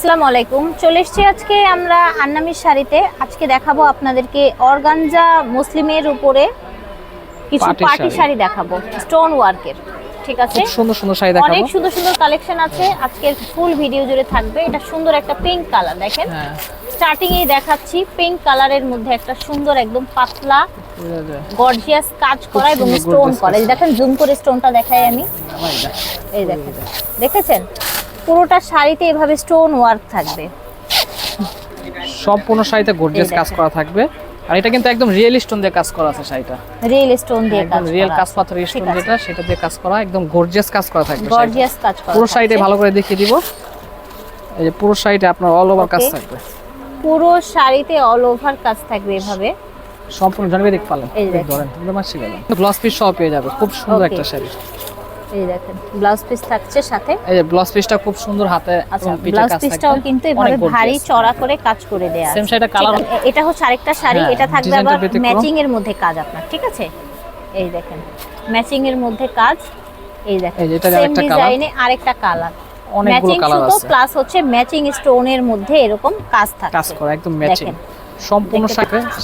আসসালামু আলাইকুম। চলে এসেছি আজকে আমরা আন্নামির শাড়িতে। আজকে দেখাবো আপনাদেরকে অর্গানজা মুসলিমের উপরে কিছু পাটি পার্টি শাড়ি। দেখাবো স্টোন ওয়ার্কের ঠিক আছে? খুব সুন্দর সুন্দর শাড়ি অনেক সুন্দর সুন্দর কালেকশন আছে। আজকের ফুল ভিডিও জুড়ে থাকবে। এটা সুন্দর একটা পিঙ্ক কালার দেখেন। হ্যাঁ। স্টার্টিং এই দেখাচ্ছি পিঙ্ক কালারের মধ্যে একটা সুন্দর একদম পাতলা গর্জিয়াস কাজ করা এবং স্টোন করা। দেখেন জুম করে স্টোনটা দেখাই আমি। এই দেখেন। দেখেছেন? পুরোটা শাড়িতে এভাবে স্টোন ওয়ার্ক থাকবে। সম্পূর্ণ শাড়িতে গর্জিয়াস কাজ করা থাকবে। আর এটা কিন্তু একদম রিয়েল স্টোন দিয়ে কাজ করা আছে শাড়িটা। রিয়েল স্টোন দিয়ে কাজ একদম রিয়েল কাজ পাথর স্টোন যেটা সেটা দিয়ে কাজ করা একদম গর্জিয়াস কাজ করা থাকবে গর্জিয়াস কাজ করা পুরো থাকছে। ভালো করে দেখিয়ে দিব। এই যে পুরো শাড়িটা আপনার অল ওভার কাজ থাকবে। পুরো শাড়িতে অল ওভার কাজ থাকবে এভাবে। সম্পূর্ণ জানবে দেখ পালেন। এই। ধরেন তুমি মাসি গেলেন। ব্লাউজ পিস সহ পেয়ে যাবে। খুব সুন্দর একটা শাড়ি। এই দেখেন ব্লাউজ পিস থাকছে সাথে। এই যে ব্লাউজ পিসটা খুব সুন্দর হাতে আচ্ছা এবং পিঠে ব্লাউজ কাজ পিসটাও কিন্তু এভাবে ভারী চড়া করে কাজ করে দেয়া। শাড়িটা colour- এটা হচ্ছে আরেকটা শাড়ি হ্যাঁ, এটা থাকবে আবার ম্যাচিং এর মধ্যে কাজ আপনার ঠিক আছে? এই দেখেন ম্যাচিং এর মধ্যে কাজ। এই দেখেন সেম আরেকটা colour। ডিজাইনে আরেকটা কালার অনেকগুলো ম্যাচিং কালার আছে। প্লাস হচ্ছে ম্যাচিং স্টোনের মধ্যে এরকম কাজ থাকছে। কাজ করা একদম ম্যাচিং সম্পূর্ণ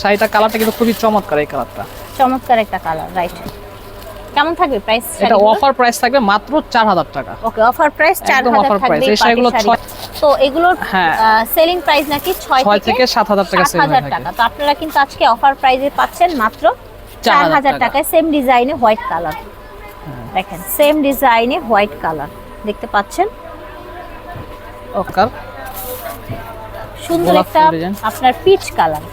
শাড়িটা কালারটা কিন্তু খুবই চমৎকার এই কালারটা চমৎকার একটা কালার রাইট কেমন থাকবে প্রাইস এটা অফার প্রাইস থাকবে মাত্র চার হাজার টাকা। ওকে অফার প্রাইস চার একদম হাজার offer থাকবে এই শাড়িগুলো তো এগুলোর হ্যাঁ। সেলিং প্রাইস নাকি ছয় ছয় থেকে সাত হাজার টাকা সাত সেল হয়ে টাকা। তো আপনারা কিন্তু আজকে অফার প্রাইসে পাচ্ছেন মাত্র চার চার হাজার হাজার টাকা। টাকায়। সেম ডিজাইনে হোয়াইট কালার হ্যাঁ। দেখেন সেম ডিজাইনে হোয়াইট কালার দেখতে পাচ্ছেন? ওকার সুন্দর একটা আপনার পিচ কালার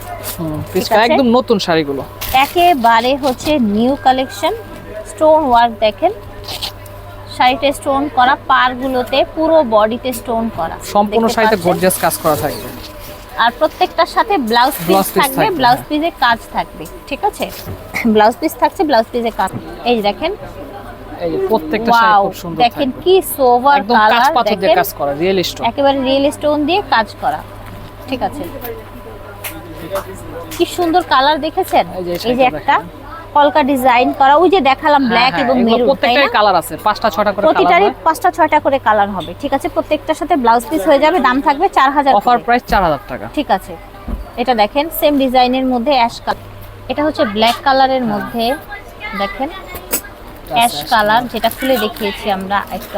পিসটা আছে। একদম নতুন শাড়িগুলো। একেবারে হচ্ছে নিউ কালেকশন স্টোন ওয়ার্ক দেখেন। শাড়িতে স্টোন করা পারগুলোতে পুরো বডিতে স্টোন করা। সম্পূর্ণ শাড়িতে গর্জিয়াস কাজ করা থাকবে। আর প্রত্যেকটার সাথে ব্লাউজ পিস থাকবে ব্লাউজ হ্যাঁ। পিসে কাজ থাকবে ঠিক আছে? ব্লাউজ পিস থাকছে ব্লাউজ পিসে কাজ। এই দেখেন। এই প্রত্যেকটা শাড়ি খুব সুন্দর দেখেন কি সোভার কালার পাথর দিয়ে দেখেন? কাজ করা রিয়েল স্টোন একেবারে রিয়েল স্টোন দিয়ে কাজ করা ঠিক আছে? কি সুন্দর কালার দেখেছেন? এই যে একটা। কলকা ডিজাইন করা। ওই যে দেখালাম ব্ল্যাক এবং মেরুন হ্যাঁ, না? কালার আছে পাঁচটা ছটা করে কালার প্রতিটারই পাঁচটা ছয়টা করে কালার হবে ঠিক আছে? প্রত্যেকটার সাথে ব্লাউজ পিস হয়ে যাবে দাম থাকবে চার হাজার অফার করে। প্রাইস চার হাজার টাকা। ঠিক আছে। এটা দেখেন সেম ডিজাইনের মধ্যে অ্যাশ কালার এটা হচ্ছে ব্ল্যাক কালারের মধ্যে দেখেন অ্যাশ কালার যেটা খুলে দেখিয়েছি আমরা একটু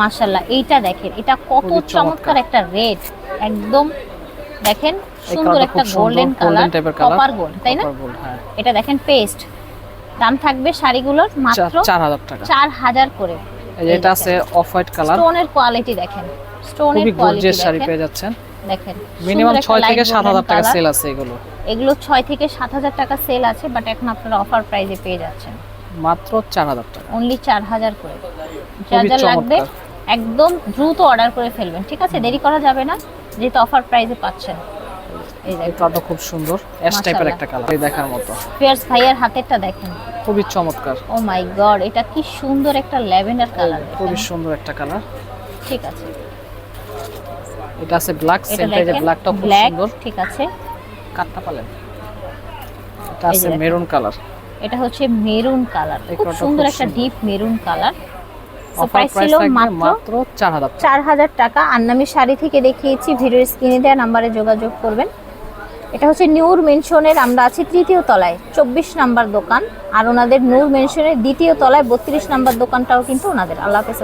মাশাল্লাহ এইটা দেখেন এটা কত চমৎকার। একটা রেড একদম দেখেন সুন্দর একটা golden golden colour copper gold তাই না? হ্যাঁ। এটা দেখেন পেস্ট দাম থাকবে শাড়িগুলোর মাত্র চার হাজার টাকা। চার হাজার করে। এই যে এটা আছে অফ হোয়াইট কালার স্টোনের কোয়ালিটি দেখেন। স্টোনের কোয়ালিটি শাড়ি পেয়ে যাচ্ছেন। দেখেন মিনিমাম সুন্দর একটা ছয় থেকে light সাত golden হাজার টাকা সেল আছে এগুলো। এগুলো ছয় থেকে সাত হাজার টাকা সেল আছে বাট এখন আপনারা অফার প্রাইসে পেয়ে যাচ্ছেন। মাত্র চার হাজার টাকা। অনলি চার হাজার করে। যা যা লাগবে একদম দ্রুত অর্ডার করে ফেলবেন ঠিক আছে? দেরি করা যাবে না যেহেতু অফার প্রাইসে পাচ্ছেন। এই এই কালারটা খুব সুন্দর। অ্যাশ টাইপের একটা কালার। এই দেখার মতো। ফিয়ার্স ভাইয়ের হাতেরটা দেখেন। খুবই চমৎকার। ও মাই গড এটা কি সুন্দর একটা ল্যাভেন্ডার কালার। খুবই সুন্দর একটা কালার। ঠিক আছে। এটা আছে ব্ল্যাক সেন্টার ব্ল্যাকটা খুব সুন্দর। ঠিক আছে। কাটটা পালেন। এটা আছে মেরুন কালার। এটা হচ্ছে মেরুন কালার। খুব সুন্দর একটা ডিপ মেরুন কালার। প্রাইস ছিল মাত্র মাত্র চার হাজার টাকা। আন্নামি শাড়ি থেকে দেখিয়েছি ভিডিওর স্ক্রিনে দেওয়া নাম্বারে যোগাযোগ করবেন। এটা হচ্ছে নিউর মেনশনের, আমরা আছি তৃতীয় তলায়, চব্বিশ নাম্বার দোকান। আর ওনাদের নূর মেনশনের দ্বিতীয় তলায় বত্রিশ নাম্বার দোকানটাও কিন্তু ওনাদের। আল্লাহ হাফেজ